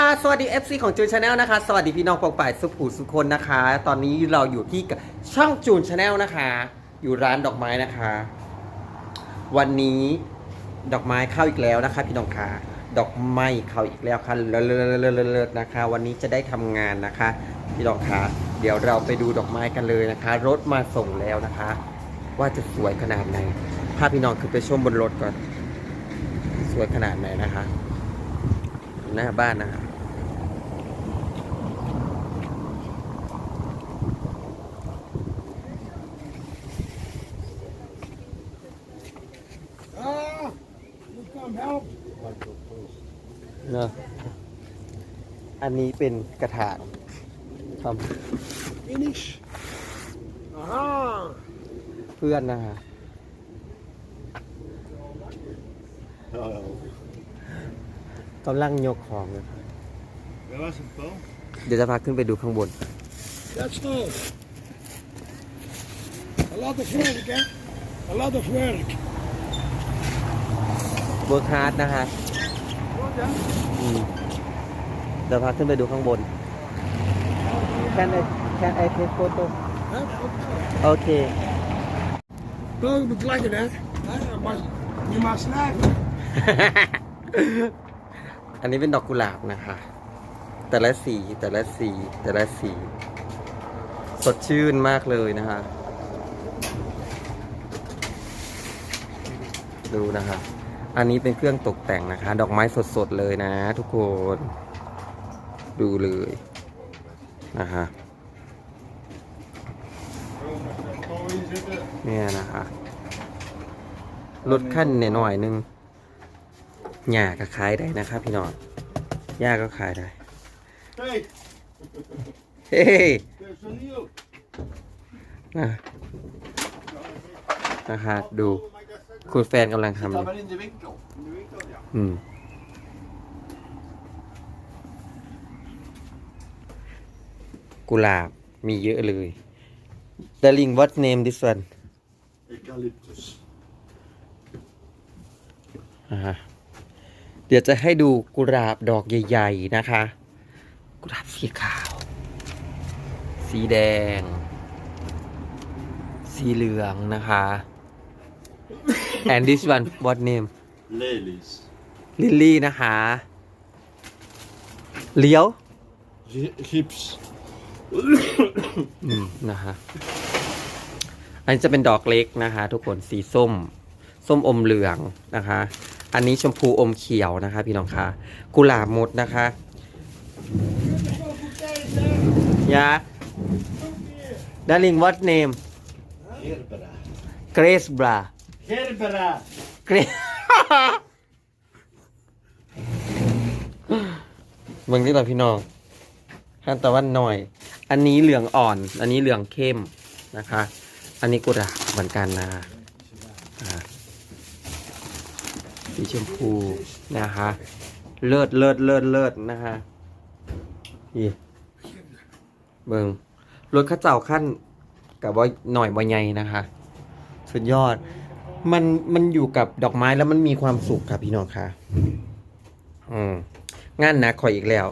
ค่ะ สวัสดี FC ของจูนชาแนลนะคะ สวัสดีพี่น้องปองป่ายสุภูสุคนนะคะ ตอนนี้เราอยู่ที่ช่องจูนชาแนลนะคะ อยู่ร้านดอกไม้นะคะ วันนี้ดอกไม้เข้าอีกแล้วนะคะ พี่น้องค่ะ ดอกไม้เข้าอีกแล้วค่ะ เลิศๆๆๆนะคะ วันนี้จะได้ทำงานนะคะ พี่น้องค่ะ เดี๋ยวเราไปดูดอกไม้กันเลยนะคะ รถมาส่งแล้วนะคะ ว่าจะสวยขนาดไหนพาพี่น้องขึ้นไปชมบนรถก่อน สวยขนาดไหนนะคะหน้าบ้านนะครับ Ah, you come help. เนอะอั นนี้เป็นกระถางท Finish. Aha. ำเพื่อนนะคะ Oh. กำลังยกของเลย Dat was het wel. เดี๋ยวจะพาขึ้นไปดูข้างบน That's all. A lot of work, hè? A lot of work. เวิร์คฮาร์ดนะคะ Goed, hè? อืม เดี๋ยวพาขึ้นไปดูข้างบน Can I Can I take photo Hè? โอเค Nou, je moet leggen, hè? Hè, Maar je mag slagen. อันนี้เป็นดอกกุหลาบนะคะ แต่ละสีแต่ละสีแต่ละสี สดชื่นมากเลยนะคะ ดูนะคะ อันนี้เป็นเครื่องตกแต่งนะคะ ดอกไม้สดๆเลยนะทุกคน ดูเลยนะคะเนี่ยนะคะลดขั้นหน่อยๆนึงหญ้าก็ขายได้นะครับ พี่น้องหญ้าก็ขายได้ เฮ้ there's a nieuw. นะนะคะดู คุณแฟนกำลังทำอยู่ กุหลาบมีเยอะเลย Darling what name this one Eucalyptus. อ่าฮะเดี๋ยวจะให้ดูกุหลาบดอกใหญ่ ๆ นะคะ กุหลาบสีขาว สีแดง สีเหลืองนะคะ and this one what name Lelies. ลิลลี่นะคะ เลี้ยว Gips. อืมนะคะอันนี้จะเป็นดอกเล็กนะคะ ทุกคนสีส้ม ส้มอมเหลืองนะคะ อันนี้ชมพูอมเขียวนะคะ พี่น้องคะกุหลาบหมดนะคะยา Darling what name Gerbera. Grace bra Gerbera. Grace เมืองที่เราพี่น้องฮันตะวันหน่อย อันนี้เหลืองอ่อน อันนี้เหลืองเข้มนะคะ อันนี้กุหลาบเหมือนกันนะอ่าสีชมพูนะคะเลิศเลิศเลิศเลิศนะคะนี่เบิงรถข้าเจ้าขั้นกับว่าหน่อยบ่ใหญ่นะคะ สุดยอด มันมันอยู่กับดอกไม้แล้วมันมีความสุขครับพี่น้องค่ะ อืมงานหนักข่อยอีกแล้ว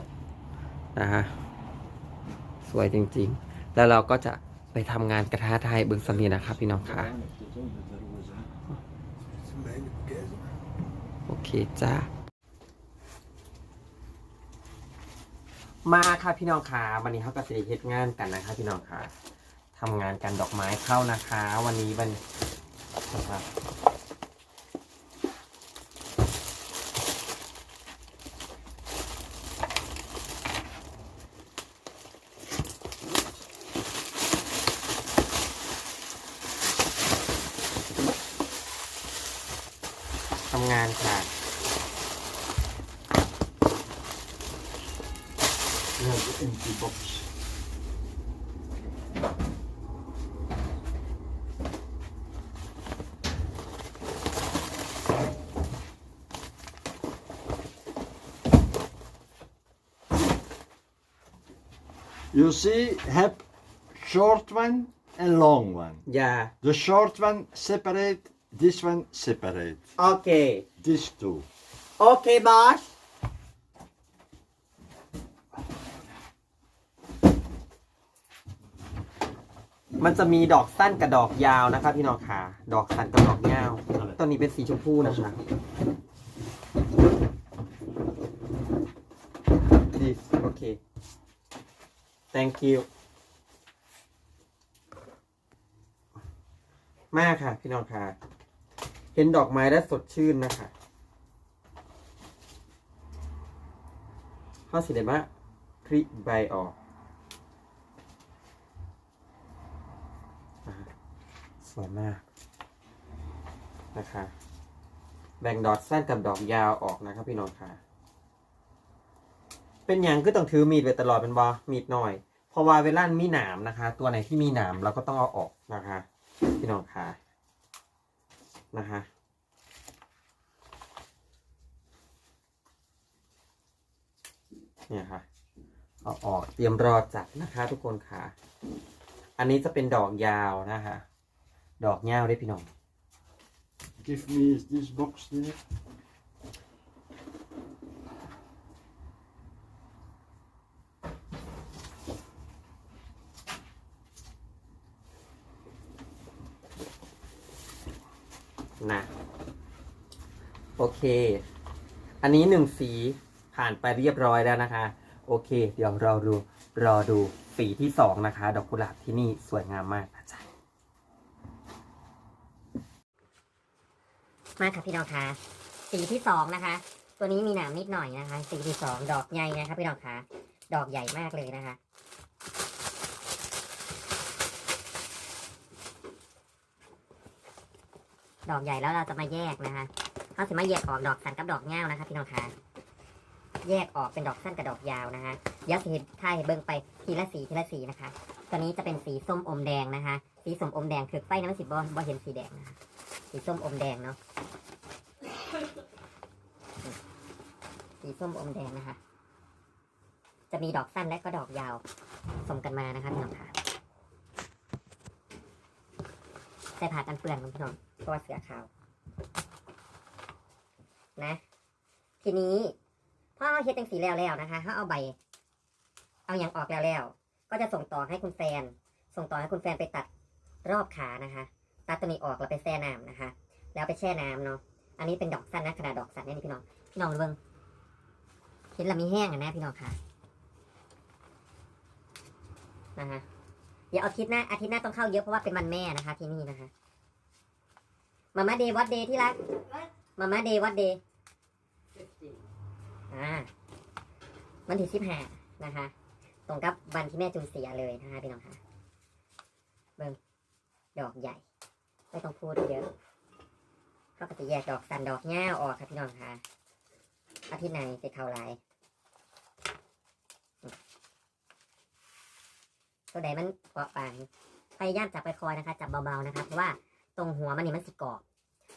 นะฮะ สวยจริงๆ แล้วเราก็จะไปทำงานกระทะไทยเบิงสมีนะครับพี่น้องค่ะ โอเคจ้า มาค่ะพี่น้องค่ะวันนี้เขาก็จะเฮ็ดงานกันนะคะพี่น้องค่ะทำงานกันดอกไม้เข้านะคะ วันนี้วันนะครับำงานค่ะ Ja, de empty box. You see, have short one and long one. ยา The short one separate, this one separate. โอเค These two. โอเคบอสมันจะมีดอกสั้นกับดอกยาวนะครับพี่น้องค่ะ ดอกสั้นกับดอกยาวตัวนี้เป็นสีชมพูนะคะ this โอเค thank you มากค่ะ พี่น้องค่ะ เห็นดอกไม้แล้สดชื่นนะคะข้อสีเดมาคลิใบออกสวยมากนะคะแบ่งดอกสั้นกับดอกยาวออกนะครับพี่น้องค่ะ เป็นอย่างก็ต้องถือมีดไปตลอดเป็นบอมีดหน่อย เพราะว่าเวลามีหนามนะคะ ตัวไหนที่มีหนามเราก็ต้องเอาออกนะคะ พี่น้องค่ะ นะคะเนี่ยค่ะเอาออกเตรียมรอจัดนะคะทุกคนค่ะ อันนี้จะเป็นดอกยาวนะคะ ดอกยาวได้พี่น้อง Give me this box there. นะ โอเค อันนี้หนึ่งสีผ่านไปเรียบร้อยแล้วนะคะ โอเค เดี๋ยวเราดูรอดูสีที่สองนะคะ ดอกกุหลาบที่นี่สวยงามมากนะจ๊ะมาค่ะพี่น้องคะสีที่สองนะคะ ตัวนี้มีหนามนิดหน่อยนะคะ สีที่สองดอกใหญ่นะคะพี่น้องคะดอกใหญ่มากเลยนะคะ ดอกใหญ่แล้วเราจะมาแยกนะคะเขาจะมาแยกออกดอกสั้นกับดอกเง่านะคะพี่น้องคะแยกออกเป็นดอกสั้นกับดอกยาวนะคะเดี๋ยวสีไทยเบิ่งไปทีละสีทีละสีนะคะ ตัวนี้จะเป็นสีส้มอมแดงนะคะ สีส้มอมแดงคือไฟน้ำสีบอลบ่เห็นสีแดงนะคะสีส้มอมแดงเนาะสีส้มอมแดงนะคะ จะมีดอกสั้นและก็ดอกยาวสมกันมานะคะพี่น้องค่ะใส่ผ่ากันเปื้อนของพี่น้อง เพราะว่าเสือขาว นะ ทีนี้พอเราเฮ็ดจังสีแล้วแล้วนะคะเขาเอาใบ เอาอย่างออกแล้วแล้วก็จะส่งต่อให้คุณแฟน ส่งต่อให้คุณแฟนไปตัดรอบขานะคะ ตัดตัวนี้ออกแล้วไปแช่น้ำนะคะ แล้วไปแช่น้ำเนาะ อันนี้เป็นดอกสั้นนะขนาดดอกสั้นเนี่ยพี่น้อง พี่น้องดูเบิ้งเห็นและมีแห้งอะนะพี่น้องค่ะ นะคะ เดี๋ยวอาทิตย์หน้าอาทิตย์หน้าต้องเข้าเยอะเพราะว่าเป็นวันแม่นะคะ ที่นี่นะคะ มาม่าเดย์วัดเดย์ที่รักมาม่าเดย์วัดเดย์อ่าวันที่สิบห้านะคะ ตรงกับวันที่แม่จูนเสียเลยนะคะพี่น้องค่ะเบิ้งดอกใหญ่ ไม่ต้องพูดเยอะเขาก็จะแยกดอกสันดอกหญ้าออกค่ะพี่น้องค่ะอาทิตย์ไหนจะเข้าลายตัวใดมันเปราะบางพยายามจับไปคอยนะคะ จับเบาๆนะคะเพราะว่า ตรงหัวมันนี่มันสิกรอบ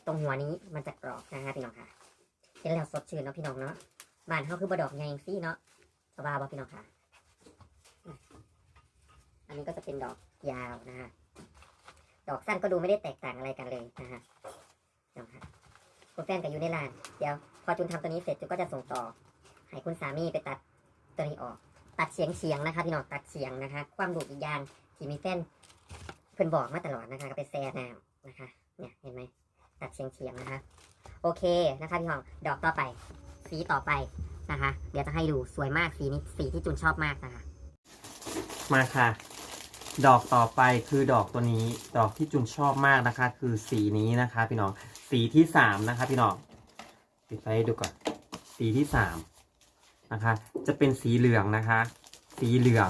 ตรงหัวนี้มันจะกรอบนะคะพี่น้องค่ะเห็นแล้วสดชื่นเนาะพี่น้องเนาะบ้านเขาคือบดอกไงซี่เนาะสบายบ่พี่น้องค่ะ อันนี้ก็จะเป็นดอกยาวนะคะดอกสั้นก็ดูไม่ได้แตกต่างอะไรกันเลยนะคะนะคะคุณแฟนก็อยู่ในร้าน เดี๋ยว พอจุนทำตัวนี้เสร็จจุนก็จะส่งต่อ ให้คุณสามีไปตัดตัวนี้ออก ตัดเฉียงเฉียงนะคะพี่น้องตัดเฉียงนะคะ ความดูดอีกอย่างที่มีแฟนเพิ่อนบอกมาตลอดนะคะก็ไปแซ่น้ำ นะคะเนี่ยเห็นไหมตัดเฉียงเฉียงๆนะคะ โอเคนะคะพี่น้องดอกต่อไปสีต่อไปนะคะ เดี๋ยวจะให้ดูสวยมากสีนี้สีที่จุนชอบมากนะคะ มาค่ะ ดอกต่อไปคือดอกตัวนี้ ดอกที่จุนชอบมากนะคะ คือสีนี้นะคะ พี่น้องสีที่สามนะคะ พี่น้องปิดไฟดูก่อนสีที่สามนะคะ จะเป็นสีเหลืองนะคะ สีเหลือง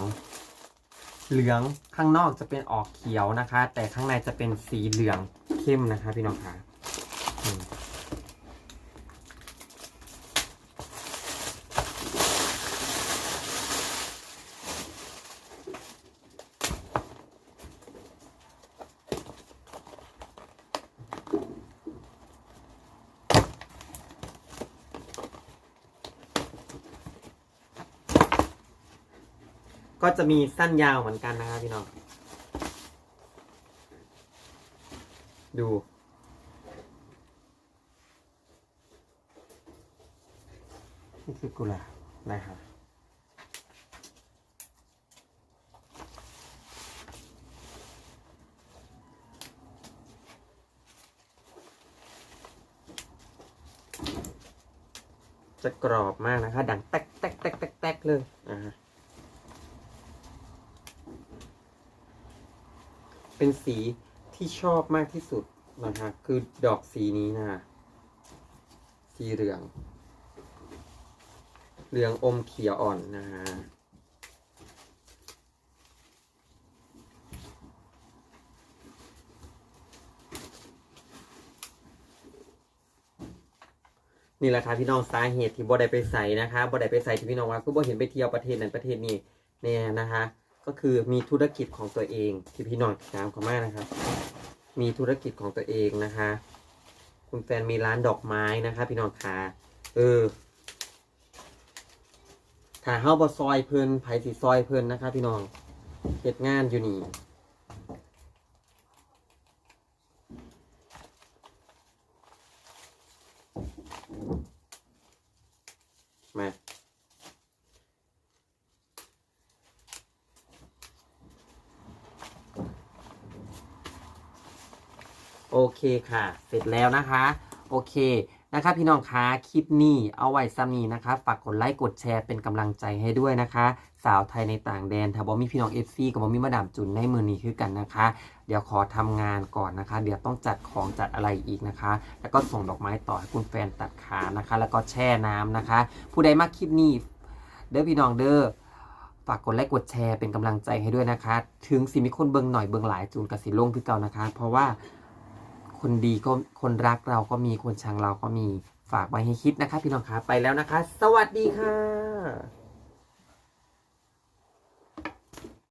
เหลืองข้างนอกจะเป็นออกเขียวนะคะ แต่ข้างในจะเป็นสีเหลืองเข้มนะคะ พี่น้องค่ะ ก็จะมีสั้นยาวเหมือนกันนะคะพี่น้อง ดู นี่คือกุหลาบนะครับจะกรอบมากนะคะ ดังแตกแตกแตกแตกแตกเลยอ่าฮะ เป็นสีที่ชอบมากที่สุดนะคะคือดอกสีนี้นะ สีเหลือง เหลืองอมเขียวอ่อนนะฮะนี่แหละค่ะพี่น้องสาเหตุที่บ่ได้ไปใส่นะคะบ่ได้ไปใส่ที่พี่น้องว่าคือบ่เห็นไปเที่ยวประเทศนั้นประเทศนี้เนี่ยนะคะ ก็คือมีธุรกิจของตัวเองที่พี่น้องถามเขามากนะครับ มีธุรกิจของตัวเองนะคะ คุณแฟนมีร้านดอกไม้นะคะ พี่น้องค่ะเออถ้าเฮาบ่ซอยเพิ่นไผสิซอยเพิ่นนะคะ พี่น้องเฮ็ดงานอยู่นี่ มา โอเคค่ะ เสร็จแล้วนะคะ โอเคนะคะพี่น้องคะคลิปนี้เอาไว้ซ้ำนี้นะคะฝากกดไลค์กดแชร์เป็นกำลังใจให้ด้วยนะคะ สาวไทยในต่างแดนถ้าบอมีพี่น้องเอฟซีกับบอมีมาดามจุนในมือนี้คือกันนะคะ เดี๋ยวขอทำงานก่อนนะคะ เดี๋ยวต้องจัดของจัดอะไรอีกนะคะ แล้วก็ส่งดอกไม้ต่อให้คุณแฟนตัดขานะคะ แล้วก็แช่น้ำนะคะ ผู้ใดมาคลิปนี้เด้อพี่น้องเด้อฝากกดไลค์กดแชร์เป็นกำลังใจให้ด้วยนะคะ ถึงสิมีคนเบิ่งหน่อยเบิ่งหลายจูนกับสิลงคือเก่านะคะ เพราะว่า คนดีก็คนรักเราก็มีคนชังเราก็มีฝากไว้ให้คิดนะคะพี่น้องคะไปแล้วนะคะ สวัสดีค่ะ